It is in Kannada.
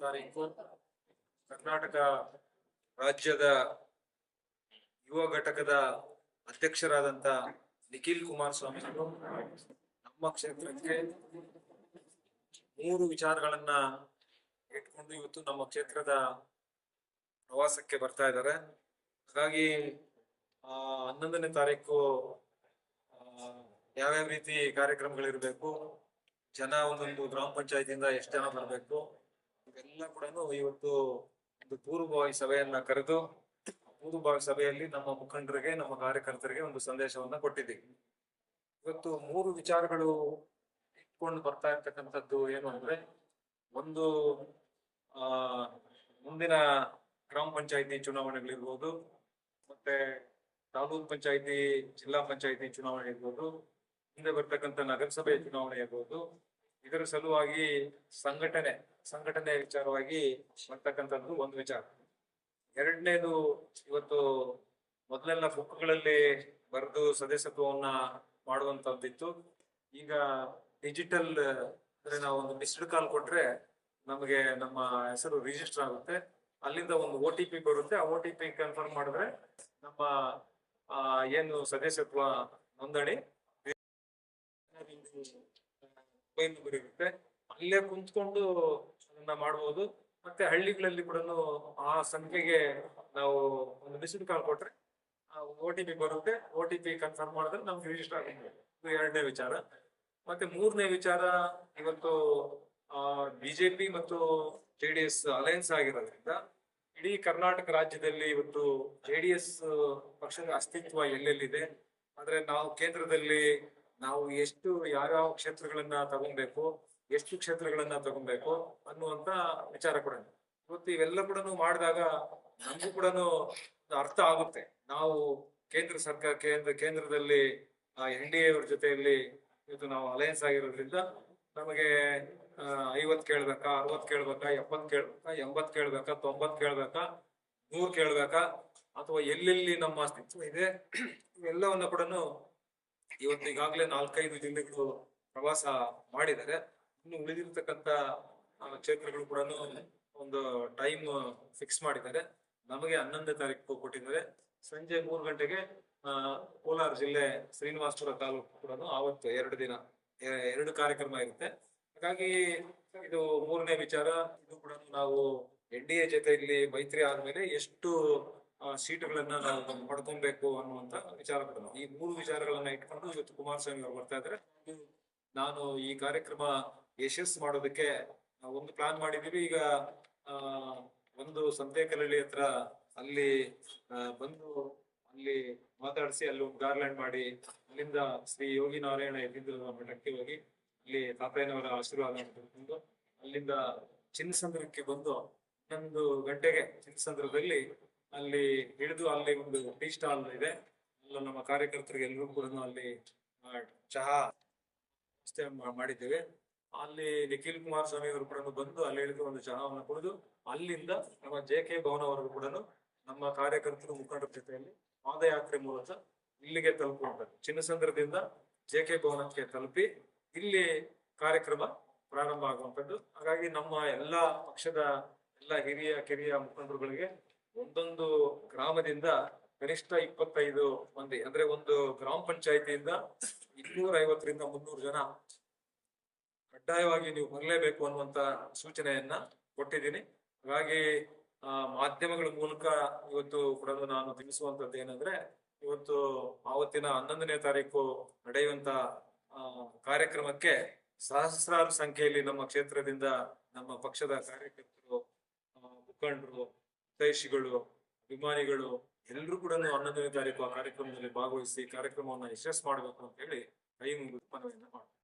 ತಾರೀಕು ಕರ್ನಾಟಕ ರಾಜ್ಯದ ಯುವ ಘಟಕದ ಅಧ್ಯಕ್ಷರಾದಂತ ನಿಖಿಲ್ ಕುಮಾರಸ್ವಾಮಿ ಸ್ವಾಮಿ ನಮ್ಮ ಕ್ಷೇತ್ರಕ್ಕೆ ಮೂರು ವಿಚಾರಗಳನ್ನ ಇಟ್ಕೊಂಡು ಇವತ್ತು ನಮ್ಮ ಕ್ಷೇತ್ರದ ಪ್ರವಾಸಕ್ಕೆ ಬರ್ತಾ ಇದ್ದಾರೆ. ಹಾಗಾಗಿ, ಆ, ಹನ್ನೊಂದನೇ ತಾರೀಕು ಯಾವ್ಯಾವ ರೀತಿ ಕಾರ್ಯಕ್ರಮಗಳಿರಬೇಕು, ಜನ ಒಂದೊಂದು ಗ್ರಾಮ ಪಂಚಾಯತಿಯಿಂದ ಎಷ್ಟು ಜನ ಬರಬೇಕು ಇವೆಲ್ಲ ಕೂಡ ಇವತ್ತು ಒಂದು ಪೂರ್ವಭಾವಿ ಸಭೆಯನ್ನ ಕರೆದು, ಪೂರ್ವಭಾವಿ ಸಭೆಯಲ್ಲಿ ನಮ್ಮ ಮುಖಂಡರಿಗೆ, ನಮ್ಮ ಕಾರ್ಯಕರ್ತರಿಗೆ ಒಂದು ಸಂದೇಶವನ್ನ ಕೊಟ್ಟಿದ್ದೀವಿ. ಇವತ್ತು ಮೂರು ವಿಚಾರಗಳು ಇಟ್ಕೊಂಡು ಬರ್ತಾ ಇರ್ತಕ್ಕಂಥದ್ದು ಏನು ಅಂದ್ರೆ, ಒಂದು, ಆ, ಮುಂದಿನ ಗ್ರಾಮ ಪಂಚಾಯತಿ ಚುನಾವಣೆಗಳಿರ್ಬೋದು, ಮತ್ತೆ ತಾಲೂಕ್ ಪಂಚಾಯತಿ, ಜಿಲ್ಲಾ ಪಂಚಾಯತಿ ಚುನಾವಣೆ ಇರ್ಬೋದು ಮುಂದೆ ಬರ್ತಕ್ಕಂಥ ನಗರಸಭೆ ಚುನಾವಣೆ ಇರ್ಬೋದು ಇದರ ಸಲುವಾಗಿ ಸಂಘಟನೆ ಸಂಘಟನೆ ವಿಚಾರವಾಗಿ ಬರ್ತಕ್ಕಂಥದ್ದು ಒಂದು ವಿಚಾರ. ಎರಡನೇದು ಇವತ್ತು ಮೊದಲೆಲ್ಲ ಬುಕ್ಗಳಲ್ಲಿ ಬರೆದು ಸದಸ್ಯತ್ವವನ್ನ ಮಾಡುವಂತದ್ದಿತ್ತು ಈಗ ಡಿಜಿಟಲ್ ಅಂದ್ರೆ ನಾವು ಒಂದು ಮಿಸ್ಡ್ ಕಾಲ್ ಕೊಟ್ರೆ ನಮಗೆ ನಮ್ಮ ಹೆಸರು ರಿಜಿಸ್ಟರ್ ಆಗುತ್ತೆ. ಅಲ್ಲಿಂದ ಒಂದು ಒ ಟಿ ಪಿ ಬರುತ್ತೆ. ಆ ಒ ಟಿ ಪಿ ಕನ್ಫರ್ಮ್ ಮಾಡಿದ್ರೆ ನಮ್ಮ ಏನು ಸದಸ್ಯತ್ವ ನೋಂದಣಿ. ಮೊಬೈಲ್ ನಂಬರ್ ಅಲ್ಲೇ ಕುಂತ್ಕೊಂಡು ಅದನ್ನ ಮಾಡಬಹುದು ಮತ್ತೆ ಹಳ್ಳಿಗಳಲ್ಲಿ ಕೂಡ ಆ ಸಂಖ್ಯೆಗೆ ನಾವು ಒಂದು ಮಿಸ್ಡ್ ಕಾಲ್ ಕೊಟ್ರೆ ಓ ಟಿ ಪಿ ಬರುತ್ತೆ. ಓ ಟಿ ಪಿ ಕನ್ಫರ್ಮ್ ಮಾಡಿದ್ರೆ ನಮ್ಗೆ ರಿಜಿಸ್ಟರ್ ಆಗುತ್ತೆ. ಇದು ಎರಡನೇ ವಿಚಾರ. ಮತ್ತೆ ಮೂರನೇ ವಿಚಾರ, ಇವತ್ತು ಬಿಜೆಪಿ ಮತ್ತು ಜೆಡಿಎಸ್ ಅಲಯನ್ಸ್ ಆಗಿರೋದ್ರಿಂದ ಇಡೀ ಕರ್ನಾಟಕ ರಾಜ್ಯದಲ್ಲಿ ಇವತ್ತು ಜೆಡಿಎಸ್ ಪಕ್ಷದ ಅಸ್ತಿತ್ವ ಎಲ್ಲೆಲ್ಲಿದೆ? ಆದ್ರೆ ನಾವು ಕೇಂದ್ರದಲ್ಲಿ ನಾವು ಎಷ್ಟು ಯಾವ್ಯಾವ ಕ್ಷೇತ್ರಗಳನ್ನ ತಗೊಬೇಕು, ಎಷ್ಟು ಕ್ಷೇತ್ರಗಳನ್ನ ತಗೊಬೇಕು ಅನ್ನುವಂತ ವಿಚಾರ ಕೂಡ ಇವತ್ತು ಇವೆಲ್ಲ ಕೂಡ ಮಾಡಿದಾಗ ನಮಗೂ ಕೂಡ ಅರ್ಥ ಆಗುತ್ತೆ. ನಾವು ಕೇಂದ್ರ ಸರ್ಕಾರ, ಕೇಂದ್ರ, ಕೇಂದ್ರದಲ್ಲಿ ಎನ್ ಡಿ ಎ ಅವ್ರ ಜೊತೆಯಲ್ಲಿ ಇವತ್ತು ನಾವು ಅಲಯನ್ಸ್ ಆಗಿರೋದ್ರಿಂದ ನಮಗೆ ಐವತ್ ಕೇಳ್ಬೇಕಾ ಅರವತ್ ಕೇಳ್ಬೇಕಾ ಎಪ್ಪತ್ ಕೇಳ್ಬೇಕಾ ಎಂಬತ್ ಕೇಳ್ಬೇಕಾ ತೊಂಬತ್ ಕೇಳ್ಬೇಕಾ, ನೂರ್ ಕೇಳ್ಬೇಕಾ, ಅಥವಾ ಎಲ್ಲೆಲ್ಲಿ ನಮ್ಮ ಅಸ್ತಿತ್ವ ಇದೆ ಎಲ್ಲವನ್ನ ಕೂಡ ಇವತ್ತು ಈಗಾಗಲೇ ನಾಲ್ಕೈದು ಜಿಲ್ಲೆಗಳು ಪ್ರವಾಸ ಮಾಡಿದ್ದಾರೆ. ಇನ್ನು ಉಳಿದಿರ್ತಕ್ಕಂಥ ಕ್ಷೇತ್ರಗಳು ಕೂಡ ಒಂದು ಟೈಮ್ ಫಿಕ್ಸ್ ಮಾಡಿದ್ದಾರೆ. ನಮಗೆ ಹನ್ನೊಂದನೇ ತಾರೀಕು ಕೊಟ್ಟಿದ್ದಾರೆ ಸಂಜೆ ಮೂರು ಗಂಟೆಗೆ ಕೋಲಾರ ಜಿಲ್ಲೆ ಶ್ರೀನಿವಾಸಪುರ ತಾಲೂಕು ಕೂಡ ಆವತ್ತು ಎರಡು ದಿನ ಎರಡು ಕಾರ್ಯಕ್ರಮ ಇರುತ್ತೆ. ಹಾಗಾಗಿ ಇದು ಮೂರನೇ ವಿಚಾರ. ಇದು ಕೂಡ ನಾವು ಎನ್ ಡಿ ಎ ಜೊತೆಯಲ್ಲಿ ಮೈತ್ರಿ ಆದ್ಮೇಲೆ ಎಷ್ಟು ಸೀಟುಗಳನ್ನ ನಾವು ಪಡ್ಕೊಬೇಕು ಅನ್ನುವಂತ ವಿಚಾರ ಕೂಡ ಈ ಮೂರು ವಿಚಾರಗಳನ್ನ ಇಟ್ಕೊಂಡು ಇವತ್ತು ಕುಮಾರಸ್ವಾಮಿ ಅವರು ಬರ್ತಾ ಇದ್ದಾರೆ ನಾನು ಈ ಕಾರ್ಯಕ್ರಮ ಯಶಸ್ಸು ಮಾಡೋದಕ್ಕೆ ಒಂದು ಪ್ಲಾನ್ ಮಾಡಿದೀವಿ. ಈಗ ಒಂದು ಸಂತೆಕಲ್ಲಳ್ಳಿ ಹತ್ರ ಅಲ್ಲಿ ಬಂದು ಅಲ್ಲಿ ಮಾತಾಡಿಸಿ ಅಲ್ಲಿ ಒಂದು ಗಾರ್ಲ್ಯಾಂಡ್ ಮಾಡಿ, ಅಲ್ಲಿಂದ ಶ್ರೀ ಯೋಗಿ ನಾರಾಯಣ ಎದ್ದಿದ್ದು ಮಠಕ್ಕೆ ಹೋಗಿ, ಅಲ್ಲಿ ತಾತಯ್ಯನವರ ಆಶೀರ್ವಾದ ಬಂದು ಅಲ್ಲಿಂದ ಚಿನ್ನಸಂದ್ರಕ್ಕೆ ಬಂದು ಹನ್ನೊಂದು ಗಂಟೆಗೆ ಚಿನ್ನಸಂದ್ರದಲ್ಲಿ ಅಲ್ಲಿ ಹಿಡಿದು ಅಲ್ಲಿ ಒಂದು ಟೀ ಸ್ಟಾಲ್ ಇದೆ. ಎಲ್ಲ ನಮ್ಮ ಕಾರ್ಯಕರ್ತರಿಗೆ ಎಲ್ಲರೂ ಕೂಡ ಅಲ್ಲಿ ಚಹಾ ವ್ಯವಸ್ಥೆ ಮಾಡಿದ್ದೇವೆ. ಅಲ್ಲಿ ನಿಖಿಲ್ ಕುಮಾರ್ ಸ್ವಾಮಿ ಅವರು ಕೂಡ ಬಂದು ಅಲ್ಲಿ ಹಿಡಿದು ಒಂದು ಚಹಾವನ್ನು ಕುಡಿದು ಅಲ್ಲಿಂದ ನಮ್ಮ ಜೆ ಕೆ ಭವನ ಅವರು ಕೂಡ ನಮ್ಮ ಕಾರ್ಯಕರ್ತರು ಮುಖಂಡರ ಜೊತೆಯಲ್ಲಿ ಪಾದಯಾತ್ರೆ ಮೂಲಕ ಇಲ್ಲಿಗೆ ತಲುಪುವಂಥದ್ದು ಚಿನ್ನಸಂದ್ರದಿಂದ ಜೆ ಕೆ ಭವನಕ್ಕೆ ತಲುಪಿ ಇಲ್ಲಿ ಕಾರ್ಯಕ್ರಮ ಪ್ರಾರಂಭ ಆಗುವಂಥದ್ದು ಹಾಗಾಗಿ ನಮ್ಮ ಎಲ್ಲ ಪಕ್ಷದ ಎಲ್ಲ ಹಿರಿಯ, ಕಿರಿಯ ಮುಖಂಡರುಗಳಿಗೆ ಒಂದೊಂದು ಗ್ರಾಮದಿಂದ ಕನಿಷ್ಠ ಇಪ್ಪತ್ತೈದು ಮಂದಿ ಅಂದ್ರೆ ಒಂದು ಗ್ರಾಮ ಪಂಚಾಯತಿಯಿಂದ ಇನ್ನೂರ ಐವತ್ತರಿಂದ ಮುನ್ನೂರು ಜನ ಕಡ್ಡಾಯವಾಗಿ ನೀವು ಬರಲೇಬೇಕು ಅನ್ನುವಂತ ಸೂಚನೆಯನ್ನ ಕೊಟ್ಟಿದ್ದೀನಿ. ಹಾಗಾಗಿ ಆ, ಮಾಧ್ಯಮಗಳ ಮೂಲಕ ಇವತ್ತು ಕೂಡ ನಾನು ತಿಳಿಸುವಂತದ್ದು ಏನಂದ್ರೆ ಇವತ್ತು ಆವತ್ತಿನ ಹನ್ನೊಂದನೇ ತಾರೀಕು ನಡೆಯುವಂತ ಕಾರ್ಯಕ್ರಮಕ್ಕೆ ಸಹಸ್ರಾರು ಸಂಖ್ಯೆಯಲ್ಲಿ ನಮ್ಮ ಕ್ಷೇತ್ರದಿಂದ ನಮ್ಮ ಪಕ್ಷದ ಕಾರ್ಯಕರ್ತರು ಮುಖಂಡರು ಹಿತೈಷಿಗಳು ಅಭಿಮಾನಿಗಳು ಎಲ್ಲರೂ ಕೂಡ ಹನ್ನೊಂದನೇ ತಾರೀಕು ಕಾರ್ಯಕ್ರಮದಲ್ಲಿ ಭಾಗವಹಿಸಿ ಕಾರ್ಯಕ್ರಮವನ್ನು ಯಶಸ್ಸು ಮಾಡಬೇಕು ಅಂತ ಹೇಳಿ ಕೈ ಮುಗಿದು ಮನವಿಯನ್ನ ಮಾಡ್ತೀನಿ.